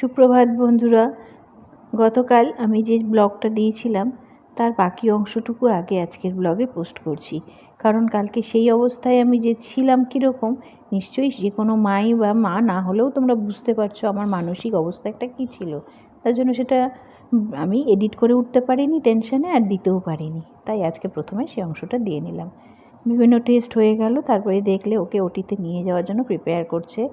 সুপ্রভাত বন্ধুরা, গতকাল আমি যে ব্লগটা দিয়েছিলাম, তার বাকি অংশটুকু আগে আজকের ব্লগে পোস্ট করছি। কারণ কালকে সেই অবস্থায় আমি যে ছিলাম কীরকম, নিশ্চয়ই যে কোনো মাই বা মা না হলেও তোমরা বুঝতে পারছ আমার মানসিক অবস্থা একটা কী ছিল। তার জন্য সেটা আমি এডিট করে উঠতে পারিনি, টেনশানে আর দিতেও পারিনি। তাই আজকে প্রথমে সেই অংশটা দিয়ে নিলাম। বিভিন্ন টেস্ট হয়ে গেল, তারপরে দেখলে ওকে ওটিতে নিয়ে যাওয়ার জন্য প্রিপেয়ার করছে।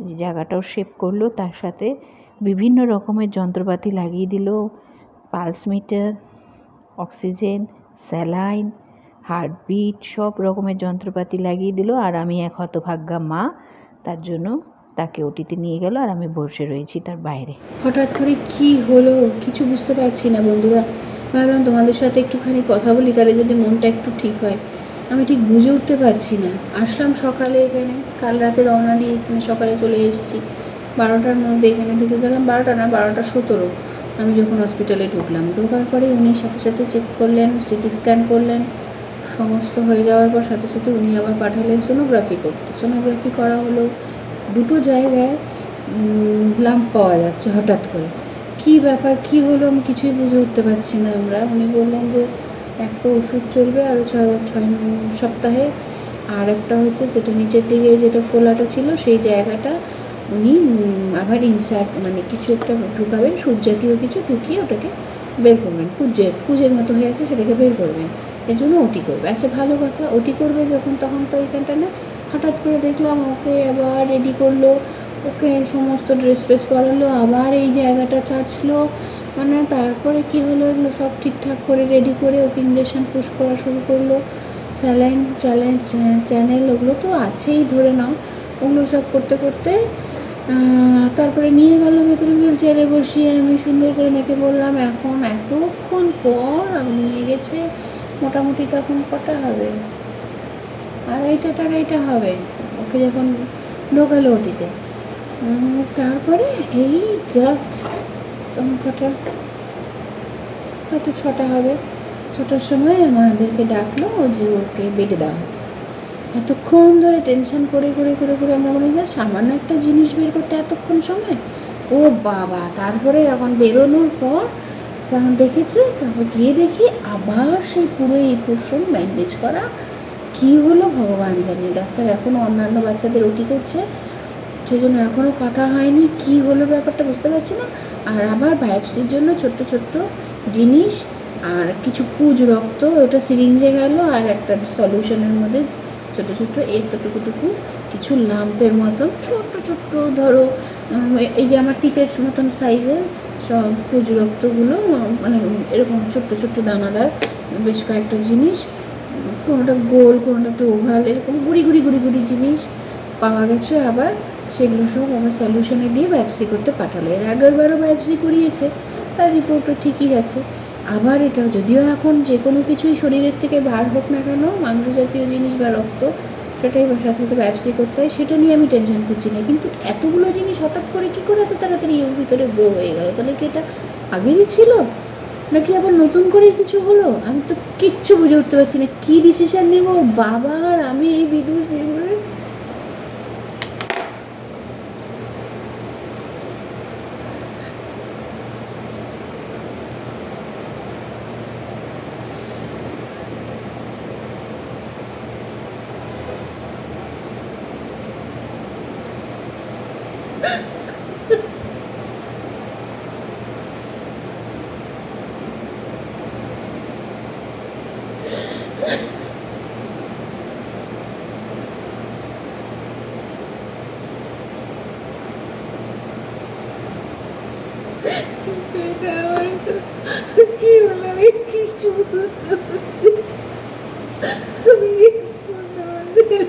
যে জায়গাটাও শেপ করল, তার সাথে বিভিন্ন রকমের যন্ত্রপাতি লাগিয়ে দিল। Pulse meter, oxygen, saline, heartbeat, সব রকমের যন্ত্রপাতি লাগিয়ে দিল আর আমি এক হতভাগ্যা মা। তার জন্য তাকে ওটিতে নিয়ে গেল আর আমি বসে রয়েছি তার বাইরে। হঠাৎ করে কি হলো? কিছু বুঝতে পারছি না বন্ধুরা। ভাবলাম তোমাদের সাথে একটুখানি কথা বলি, তাহলে যদি মনটা একটু ঠিক হয়। আমি ঠিক বুঝে উঠতে পারছি না। আসলাম সকালে এখানে, কাল রাতে রওনা দিয়ে এখানে সকালে চলে এসেছি। বারোটার মধ্যে এখানে ঢুকে গেলাম। বারোটা না, বারোটা সতেরো। আমি যখন হসপিটালে ঢুকলাম, ঢোকার পরে উনি সাথে সাথে চেক করলেন সিটি স্ক্যান করলেন। সমস্ত হয়ে যাওয়ার পর সাথে সাথে উনি আবার পাঠালেন সোনোগ্রাফি করতে। সোনোগ্রাফি করা হলো দুটো জায়গায় লাম্প পাওয়া যাচ্ছে হঠাৎ করে। কি ব্যাপার, কি হলো আমি কিছুই বুঝে উঠতে পারছি না আমরা। উনি বললেন যে, এক তো ওষুধ চলবে আরও ছয় ছয় সপ্তাহে। আর একটা হচ্ছে যেটা নিচের দিকে যেটা ফোলাটা ছিল, সেই জায়গাটা উনি আবার ইনসার্ট মানে কিছু একটা ঢুকাবেন সুচ জাতীয় কিছু ঢুকিয়ে ওটাকে বের করবেন। পুজের পুজের মতো হয়ে আছে, সেটাকে বের করবেন। এর জন্য ওটি করবে। আচ্ছা ভালো কথা। ওটি করবে যখন, তখন তো এখানটা না, হঠাৎ করে দেখলাম ওকে আবার রেডি করল, ওকে সমস্ত ড্রেস ফ্রেস পরালো, আবার এই জায়গাটা চাচলো মানে তারপরে কি হলো এগুলো সব ঠিকঠাক করে রেডি করে ওকে ইঞ্জেকশন পুশ করা শুরু করল। স্যালাইন চ্যালেঞ্জ চ্যানেল ওগুলো তো আছেই ধরে নাও। ওগুলো সব করতে করতে তারপরে নিয়ে গেল ভেতরে হুইল চেয়ারে বসিয়ে আমি সুন্দর করে মেয়েকে বললাম, এখন এতক্ষণ পর আমি নিয়ে গেছে, মোটামুটি তখন কটা হবে? আড়াইটা টাড়াইটা হবে, ওকে যখন ঢোকালো ওটিতে। তারপরে এই জাস্ট তখন কটা? হয়তো ছটা হবে। ছটার সময় আমাদেরকে ডাকলো যে ওকে বেডে দেওয়া হয়েছে। এতক্ষণ ধরে টেনশন করে করে করে করে আমরা মনে হয় সামান্য একটা জিনিস বের করতে এতক্ষণ সময়? ও বাবা, তারপরে এখন বেরোনোর পর তখন দেখেছে, তারপর গিয়ে দেখি আবার সেই পুরো এই পোর্শন ব্যান্ডেজ করা। কি হলো ভগবান জানে, ডাক্তার এখনও অন্যান্য বাচ্চাদের ওটি করছে। সেই জন্য এখনও কথা হয়নি, কি হলো ব্যাপারটা বুঝতে পারছি না। আর আবার ভাইপসির জন্য ছোট্ট ছোট্ট জিনিস আর কিছু পুজ রক্ত, ওটা সিরিঞ্জে গেল আর একটা সলিউশনের মধ্যে ছোট ছোট, এই এতটুকুটুকু কিছু লাম্পের মতন ছোট্ট ছোট্ট ধরো এই যে আমার টিপের মতন সাইজের সব পুজ রক্তগুলো মানে এরকম ছোট্ট ছোট্ট দানাদার বেশ কয়েকটা জিনিস, কোনোটা গোল, কোনোটা একটু ওভাল, এরকম গুড়ি গুড়ি গুড়ি গুড়ি জিনিস পাওয়া গেছে আবার। সেগুলো সব আমার সলিউশনে দিয়ে ব্যবসি করতে পাঠালো। এর আগের বারও ব্যবসি করিয়েছে, তার রিপোর্টও ঠিকই আছে। আবার এটা যদিও এখন যে কোনো কিছুই শরীরের থেকে বার হোক না কেন, মাংস জাতীয় জিনিস বা রক্ত, সেটাই বাসার থেকে ব্যবসি করতে হয়, সেটা নিয়ে আমি টেনশন করছি না। কিন্তু এতগুলো জিনিস হঠাৎ করে কী করে এত তাড়াতাড়ি ওর ভিতরে গ্রো হয়ে গেল? তাহলে কি এটা আগেরই ছিল? নাকি আবার নতুন করে কিছু হলো? আমি তো কিচ্ছু বুঝে উঠতে পারছি না। কী ডিসিশান নেব? বাবা আর আমি এই ভিডিও সেগুলো এটা আমার তো কি হলো আমি কিছু বুঝতে পারছি না। আমি কিছু বুঝতে পারছি না।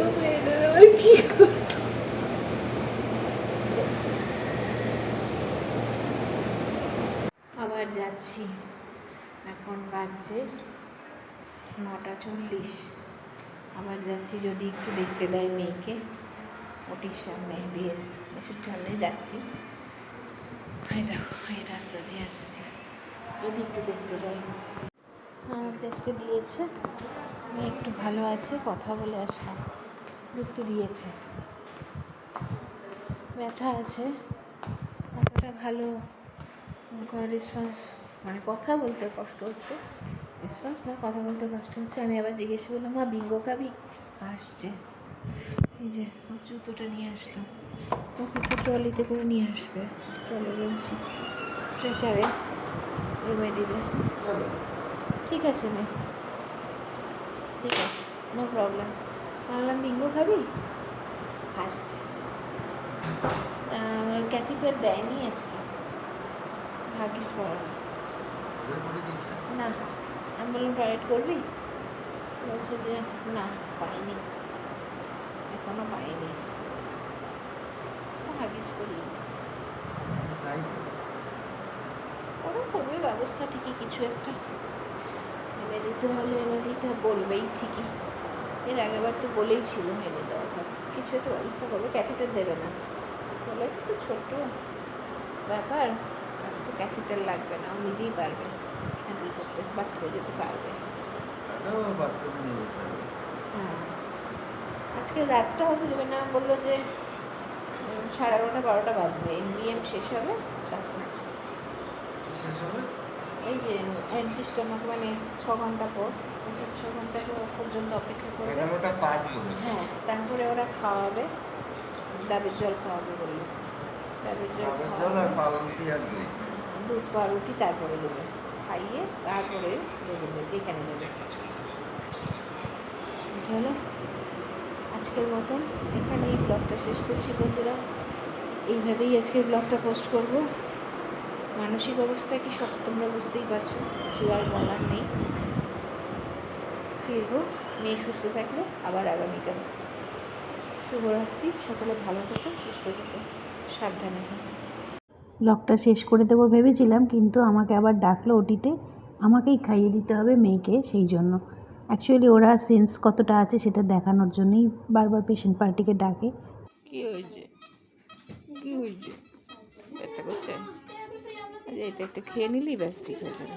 ও মেয়েটার আমার কি হলো? আবার যাচ্ছি। এখন বাজছে নটা চল্লিশ। আবার যাচ্ছি যদি একটু দেখতে দেয় মেয়েকে ওটির সামনে দিয়ে। ওষুধ সামনে যাচ্ছি। দেখো, এই রাস্তা দিয়ে আসছি। যদি একটু দেখতে দেয়। দেখতে দিয়েছে। মেয়ে একটু ভালো আছে, কথা বলে আসলাম। ঢুকতে দিয়েছে। ব্যথা আছে। অতটা ভালো রেসপন্স মানে কথা বলতে কষ্ট হচ্ছে। রেসপন্স না, কথা বলতে কষ্ট হচ্ছে। আমি আবার জিজ্ঞেস করলাম, মা বিঙ্গো খাবি? আসছে। এই যে জুতোটা নিয়ে আসলাম। ওকে তো ট্রলিতে করে নিয়ে আসবে। ট্রলি বলছি, স্ট্রেচারে রুমে দিবে। ঠিক আছে, মেয়ে। ঠিক আছে নো প্রবলেম ভাবলাম বিঙ্গো খাবি? আসছে। ক্যাথিটার দেয়নি আজকে। হাগিস পড়ানো না আমি বললাম টয়লেট করবি? বলছে যে না পাইনি। এখনও পাইনি। হাগিস করি। ওরা করবে ব্যবস্থা ঠিকই কিছু একটা। এনে দিতে হলে এনে দিতে বলবেই ঠিকই। এর আগেরবার তো বলেই ছিল এনে দেওয়ার কথা কিছু একটা ব্যবস্থা করবে ক্যাথিটার দেবে না। বলে তো ছোট্ট ব্যাপার। ক্যাথিটার লাগবে না ও নিজেই পারবে হ্যান্ডেল করতে বাথরুমে যেতে পারবে। হ্যাঁ। আজকে রাতটা হতে দেবে না বলল যে সাড়ে এগারোটা বারোটা বাজবে এমবিএম শেষ হবে তারপর এই যে এন্টি স্টোমাক মানে ছ ঘণ্টা পর ছ ঘণ্টা পর পর্যন্ত অপেক্ষা করবে। এগারোটা পাঁচ বলেছে। হ্যাঁ তারপরে ওরা খাওয়াবে ডাবের জল খাওয়াবে বলল। ডাবের জল খাওয়াবে। দুধ পাউরুটি তারপরে দেবে। খাইয়ে তারপরে দেবে যেখানে দেবে। চলো, আজকের মতন এখানেই ব্লগটা শেষ করছি বন্ধুরা। এইভাবেই আজকের ব্লগটা পোস্ট করব। মানসিক অবস্থা কি সব তোমরা বুঝতেই পারছ, কিছু আর বলার নেই। ফিরবো, মেয়ে সুস্থ থাকলে আবার আগামীকাল। শুভরাত্রি, সকলে ভালো থেকো, সুস্থ থেকো, সাবধানে থাকো। ব্লগটা শেষ করে দেবো ভেবেছিলাম কিন্তু আমাকে আবার ডাকলো ওটিতে। আমাকেই খাইয়ে দিতে হবে মেয়েকে সেই জন্য। অ্যাকচুয়ালি ওরা সেন্স কতটা আছে সেটা দেখানোর জন্যই বারবার পেশেন্ট পার্টিকে ডাকে। কি হয়েছে? কি হয়েছে? আচ্ছা, এটা একটু খেয়ে নিলি ব্যাস ঠিক হয়ে যাবে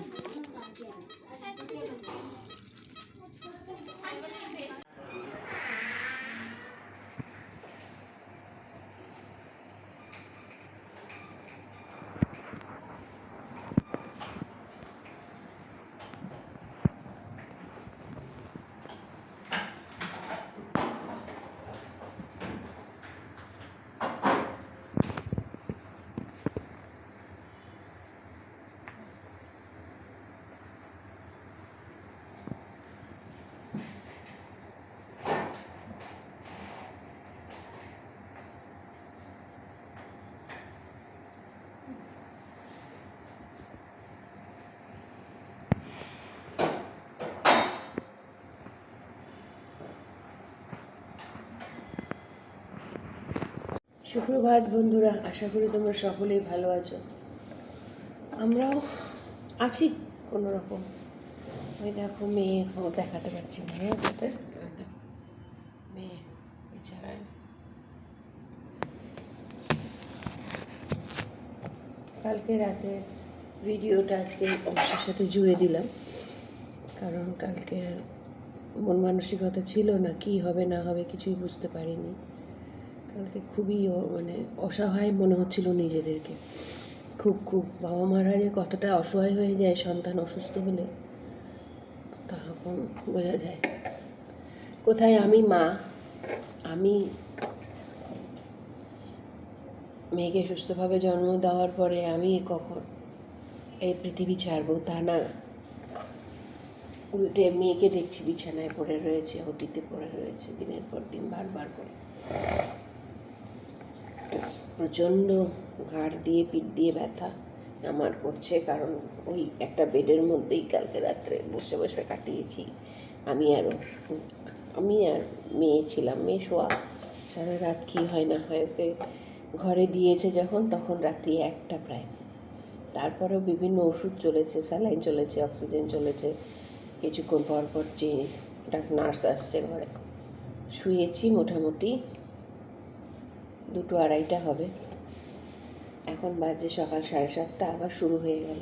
সুপ্রভাত বন্ধুরা, আশা করি তোমরা সকলেই ভালো আছো। আমরাও আছি কোনো রকম ওই দেখো, মেয়ে দেখাতে পারছি না হ্যাঁ তাতে মেয়ে বিছানায়। কালকে রাতে ভিডিওটা আজকে অংশের সাথে জুড়ে দিলাম, কারণ কালকে মন মানসিকতা ছিল না, কি হবে, না হবে, কিছুই বুঝতে পারিনি। কালকে খুবই মানে অসহায় মনে হচ্ছিল নিজেদেরকে। খুব খুব বাবা মারা যে কতটা অসহায় হয়ে যায়, সন্তান অসুস্থ হলে, তখন বোঝা যায়। কোথায় আমি মা? আমি মেয়েকে সুস্থভাবে জন্ম দেওয়ার পরে আমি কখন এই পৃথিবী ছাড়বো তা না। উল্টে মেয়েকে দেখছি বিছানায় পড়ে রয়েছে, ওটিতে পড়ে রয়েছে, দিনের পর দিন বারবার করে। প্রচণ্ড ঘাড় দিয়ে, পিঠ দিয়ে ব্যথা আমার করছে কারণ ওই একটা বেডের মধ্যেই কালকে রাত্রে বসে বসে কাটিয়েছি। আমি আর আমি আর মেয়ে ছিলাম। মেয়ে শোয়া সারা রাত কী হয় না হয় ওকে ঘরে দিয়েছে যখন, তখন রাত্রি একটা প্রায়। তারপরেও বিভিন্ন ওষুধ চলেছে, স্যালাইন চলেছে, অক্সিজেন চলেছে। কিছুক্ষণ পর পর যে নার্স আসছে ঘরে। শুয়েছি মোটামুটি। দুটো আড়াইটা হবে। এখন বাজে সকাল সাড়ে সাতটা, আবার শুরু হয়ে গেল।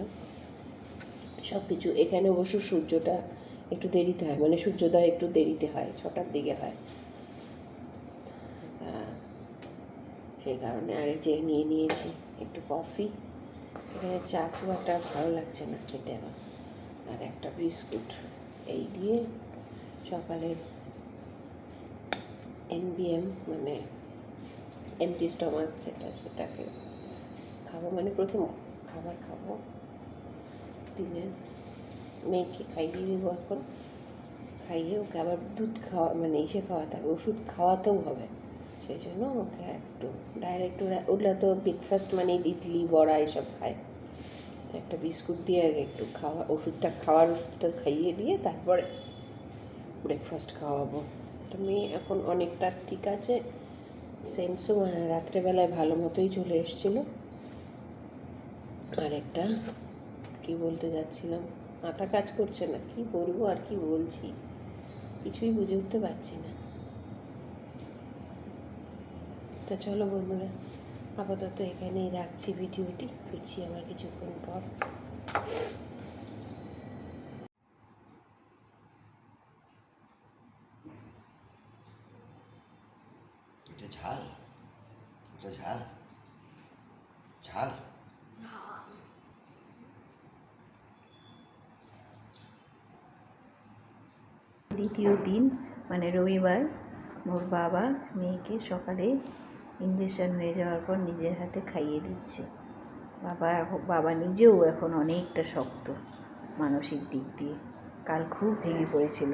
সব কিছু এখানে অবশ্য সূর্যটা একটু দেরিতে হয় মানে সূর্যোদয় একটু দেরিতে হয়, ছটার দিকে হয়। সেই কারণে আর যে নিয়ে নিয়েছি একটু কফি। এখানে চা খুব একটা ভালো লাগছে না খেতে আমার। আর একটা বিস্কুট এই দিয়ে সকালের এনবিএম মানে এমটি স্টমাক যেটা সেটাকে খাব। মানে প্রথম খাবার খাব। দিনের মেয়েকে খাইয়ে দেবো এখন। খাইয়ে ওকে আবার দুধ খাওয়া মানে ইসে খাওয়াতে হবে। ওষুধ খাওয়াতেও হবে। সেই জন্য ওকে একটু ডাইরেক্ট ওরা ওগুলো তো ব্রেকফাস্ট মানে ইডলি, বড়া এসব খায়। একটা বিস্কুট দিয়ে আগে একটু খাওয়া, ওষুধটা খাওয়ার ওষুধটা খাইয়ে দিয়ে তারপরে ব্রেকফাস্ট খাওয়াবো। তো মেয়ে এখন অনেকটা ঠিক আছে। সেন্সও রাত্রেবেলায় ভালো মতোই চলে এসেছিল। আর একটা, কি বলতে যাচ্ছিলাম? মাথা কাজ করছে না, কি বলব আর কি বলছি? কিছুই বুঝে উঠতে পারছি না। তা চলো বন্ধুরা, আপাতত এখানেই রাখছি ভিডিওটি, ফিরছি আবার কিছুক্ষণ পর এটা ঝাল এটা ঝাল ঝাল দ্বিতীয় দিন মানে রবিবার মোর বাবা মেয়েকে সকালে ইঞ্জেকশন হয়ে যাওয়ার পর নিজের হাতে খাইয়ে দিচ্ছে। বাবা বাবা নিজেও এখন অনেকটা শক্ত মানসিক দিক দিয়ে। কাল খুব ভেঙে পড়েছিল।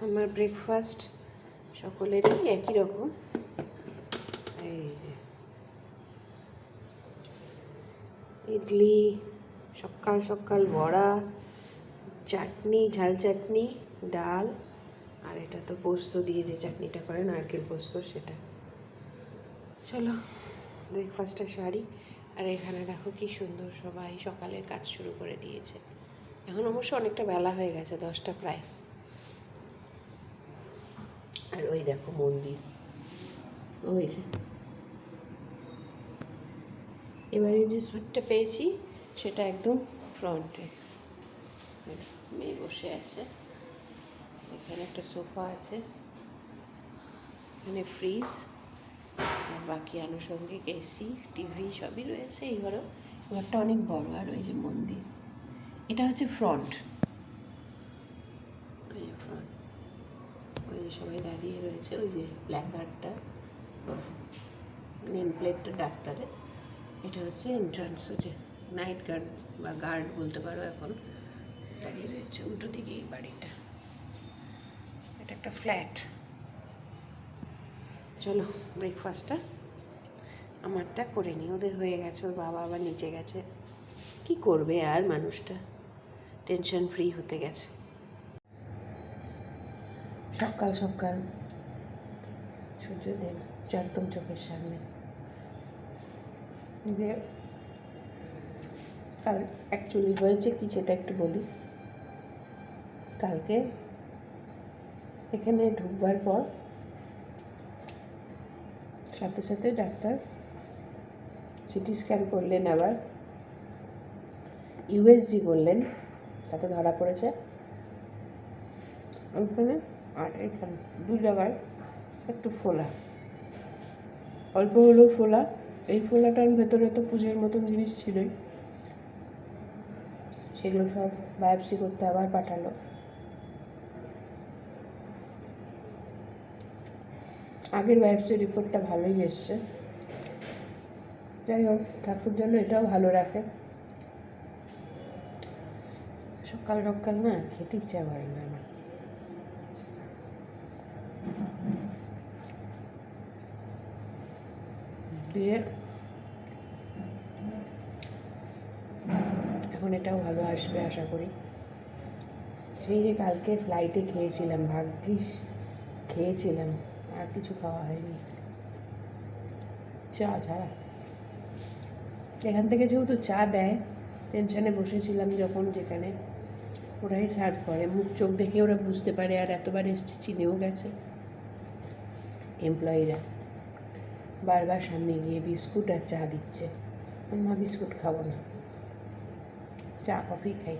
আমার ব্রেকফাস্ট সকলেরই একই রকম। এই যে। ইডলি, সকাল সকাল বড়া, চাটনি, ঝাল চাটনি, ডাল। আর এটা তো পোস্ত দিয়ে যে চাটনিটা করে নারকেল পোস্ত সেটা। চলো, ব্রেকফাস্টটা শাড়ি আর এখানে দেখো কি সুন্দর সবাই সকালের কাজ শুরু করে দিয়েছে। এখন অবশ্য অনেকটা বেলা হয়ে গেছে, দশটা প্রায়। আর ওই দেখো মন্দির। ওই যে। এবারে যে সুইটটা পেয়েছি, সেটা একদম ফ্রন্টে মেয়ে বসে আছে। এখানে একটা সোফা আছে। এখানে ফ্রিজ আর বাকি আনুষঙ্গিক এসি টিভি সবই রয়েছে এই ঘরও। ঘরটা অনেক বড়, আর ওই যে মন্দির। এটা হচ্ছে ফ্রন্ট ওই যে ফ্রন্ট ওই যে সবাই দাঁড়িয়ে রয়েছে, ওই যে প্ল্যাকার্ডটা নেম প্লেটটা ডাক্তারের। এটা হচ্ছে এন্ট্রান্স হচ্ছে নাইট গার্ড বা গার্ড বলতে পারো এখন, দাঁড়িয়ে রয়েছে। উল্টো দিকে এই বাড়িটা। এটা একটা ফ্ল্যাট। চলো ব্রেকফাস্টটা আমারটা করে নিই। ওদের হয়ে গেছে, ওর বাবা আবার নিচে গেছে। কি করবে আর মানুষটা? টেনশন ফ্রি হতে গেছে। সকাল সকাল সূর্যদেব একদম চোখের সামনে। যে কাল অ্যাকচুয়ালি হয়েছে কি সেটা একটু বলি। কালকে এখানে ঢুকবার পর সাথে সাথে ডাক্তার সিটি স্ক্যান করলেন আবার। ইউএসজি করলেন, তাতে ধরা পড়েছে। ওইখানে আর এখানে, দু জায়গায় একটু ফোলা। অল্প হলেও ফোলা। এই ফোলাটার ভেতরে তো পুজোর মতন জিনিস ছিলই। সেগুলো সব বায়োপসি করতে আবার পাঠালো। আগের বায়োপসি রিপোর্টটা ভালোই এসছে। যাই হোক, ঠাকুর যেন এটাও ভালো রাখে। সকাল সকাল না খেতে ইচ্ছা করে না আমার। দিয়ে এখন এটাও ভালো আসবে আশা করি। সেই যে কালকে ফ্লাইটে খেয়েছিলাম, ভাগ্যিস, খেয়েছিলাম। আর কিছু খাওয়া হয়নি। চা ছাড়া। এখান থেকে যেহেতু চা দেয় টেনশানে বসেছিলাম যখন যেখানে ওরাই সার্ভ করে। মুখ চোখ দেখে ওরা বুঝতে পারে আর এতবার এসছে, চিনেও গেছে এমপ্লয়িরা বারবার সামনে গিয়ে বিস্কুট আর চা দিচ্ছে। মা বিস্কুট খাব না। চা, কফি খাই।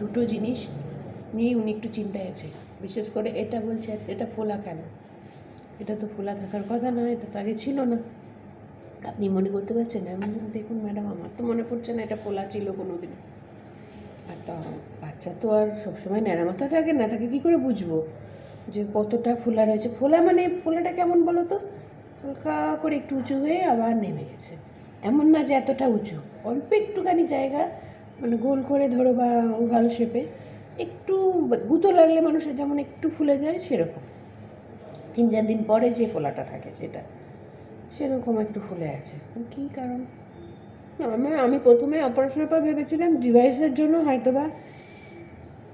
দুটো জিনিস নিয়ে উনি একটু চিন্তায় আছে। বিশেষ করে এটা বলছে, এটা ফোলা কেন? এটা তো ফোলা থাকার কথা না এটা তো আগে ছিল না। আপনি মনে করতে পারছেন আমি দেখুন ম্যাডাম, আমার তো মনে পড়ছে না, এটা ফোলা ছিল কোনো দিন আর তা বাচ্চা তো আর সবসময় ন্যাড়া মাথা থাকে না, তাকে কী করে বুঝব? যে কতটা ফোলা রয়েছে। ফোলা মানে ফোলাটা কেমন বলো তো? হালকা করে একটু উঁচু হয়ে আবার নেমে গেছে। এমন না যে এতটা উঁচু, অল্প একটুখানি জায়গা মানে গোল করে ধরো বা ওভাল শেপে একটু গুঁতো লাগলে মানুষের যেমন একটু ফুলে যায় সেরকম। তিন চার দিন পরে যে ফোলাটা থাকে সেটা সেরকম একটু ফুলে আছে। কী কারণ? না, আমার আমি প্রথমে অপারেশনের পর ভেবেছিলাম ডিভাইসের জন্য হয়তো বা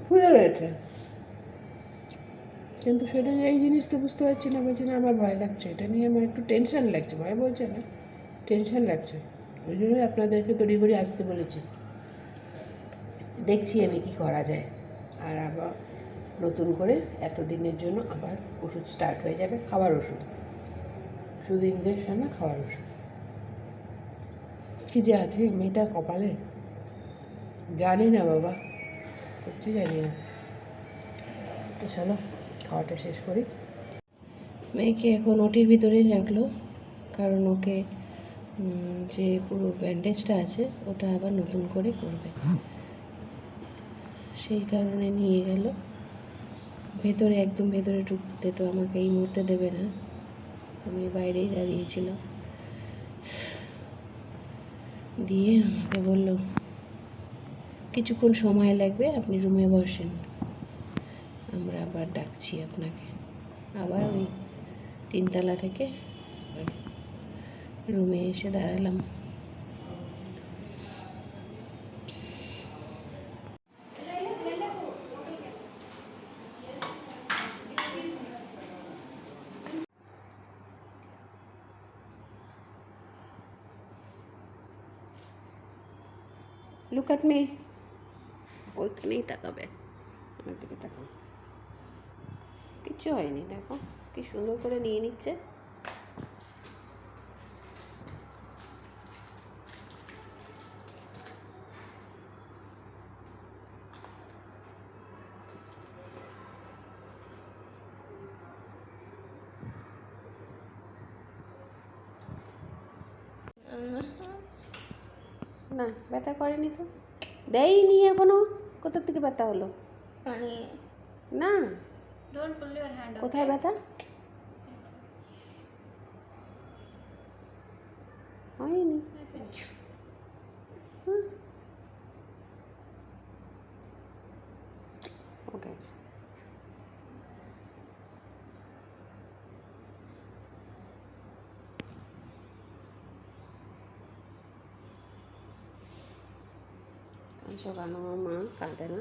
ফুলে রয়েছে। কিন্তু সেটা এই জিনিস তো বুঝতে পারছি না বলছি না আমার ভয় লাগছে। এটা নিয়ে আমার একটু টেনশন লাগছে ভয় বলছে না টেনশন লাগছে। ওই জন্যই আপনাদেরকে তড়ি ঘড়ি আসতে বলেছি। দেখছি আমি কি করা যায়। আর আবার নতুন করে এত দিনের জন্য আবার ওষুধ স্টার্ট হয়ে যাবে খাবার ওষুধ। শুধু ইঞ্জেকশন না, খাওয়ার ওষুধ। কি যে আছে মেয়েটার কপালে? জানি না বাবা, সত্যি জানি না। তো চলো, খাওয়াটা শেষ করি। মেয়েকে এখন ওটির ভিতরেই রাখল, কারণ ওকে যে পুরো ব্যান্ডেজটা আছে, ওটা আবার নতুন করে করবে। সেই কারণে নিয়ে গেল। ভেতরে, একদম ভেতরে ঢুকতে তো আমাকে এই মুহূর্তে দেবে না। আমি বাইরেই দাঁড়িয়েছিলাম। দিয়ে আমাকে বলল, কিছুক্ষণ সময় লাগবে, আপনি রুমে বসেন। আমরা আবার ডাকছি আপনাকে। আবার ওই তিনতলা থেকে রুমে এসে দাঁড়ালাম। লুক অ্যাট মি ওইখানেই তাকাবে। আমার দিকে তাকাও। কিচ্ছু হয়নি দেখো। কি সুন্দর করে নিয়ে নিচ্ছে না ব্যথা করেনি তো? দেয়নি এখনও? কোথার থেকে ব্যথা হলো? মানে না. কোথায় ব্যথা? হয়নি হুম। ওকে কাঁদছো কেন মা কাঁদে না।